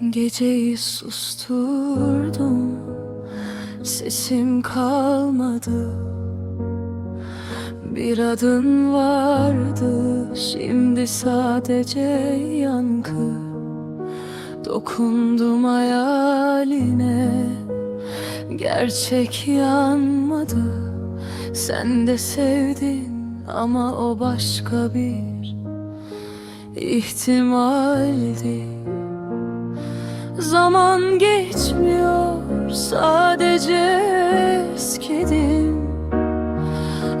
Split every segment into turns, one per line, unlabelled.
Geceyi susturdum Sesim kalmadı. Bir adın vardı Şimdi sadece yankı. Dokundum hayaline Gerçek yanmadı. Sen de sevdin ama o başka bir ihtimaldi Zaman geçmiyor sadece eskidim.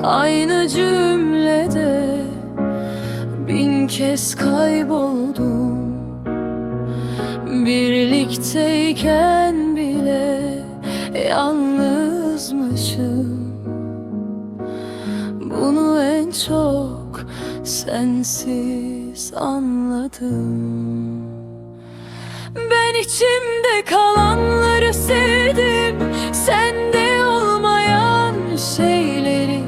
Aynı cümlede bin kez kayboldum. Birlikteyken bile yalnızmışım. Bunu en çok sensiz anladım içimde kalanları sevdim. Sende olmayan şeyleri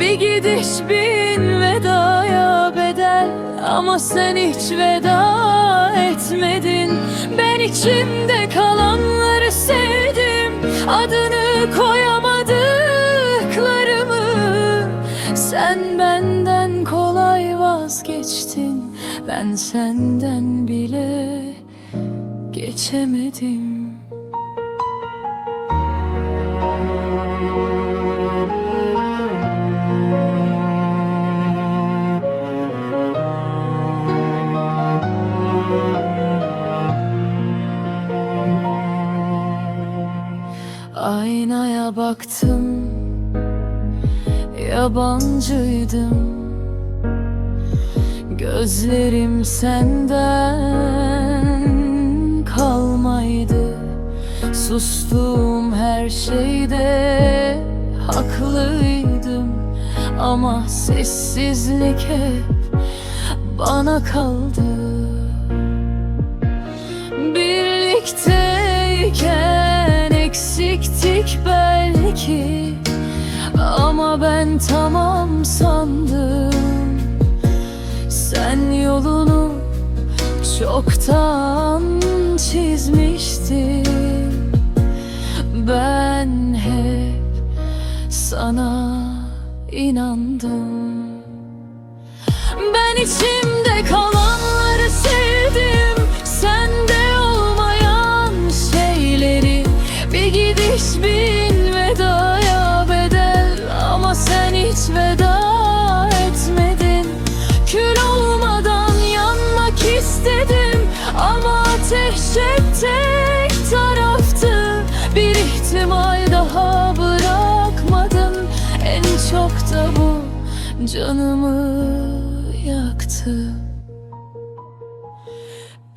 Bir gidiş bin vedaya bedel. Ama sen hiç veda etmedin. Ben içimde kalanları sevdim. Adını koyamadıklarımı Sen benden kolay vazgeçtin. Ben senden bile geçemedim. Aynaya baktım Yabancıydım. Gözlerim senden Sustuğum her şeyde. Haklıydım Ama sessizlik hep bana kaldı. Birlikteyken eksiktik belki Ama ben tamam sandım. Sen yolunu çoktan çizmiştin Ben hep sana inandım. Ben içimde kalanları sevdim. Sende olmayan şeyleri Bir gidiş bin vedaya bedel. Ama sen hiç veda etmedin. Kül olmadan yanmak istedim. Ama ateş hep ihtimal daha bırakmadım. En çok da bu canımı yaktı.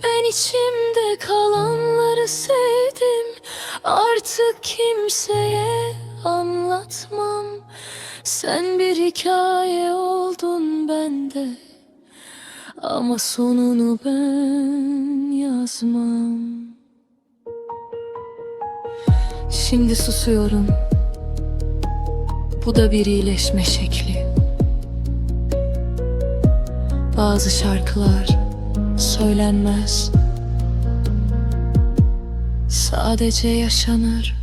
Ben içimde kalanları sevdim. Artık kimseye anlatmam. Sen bir hikaye oldun bende. Ama sonunu ben yazmam Şimdi susuyorum. Bu da bir iyileşme şekli. Bazı şarkılar söylenmez. Sadece yaşanır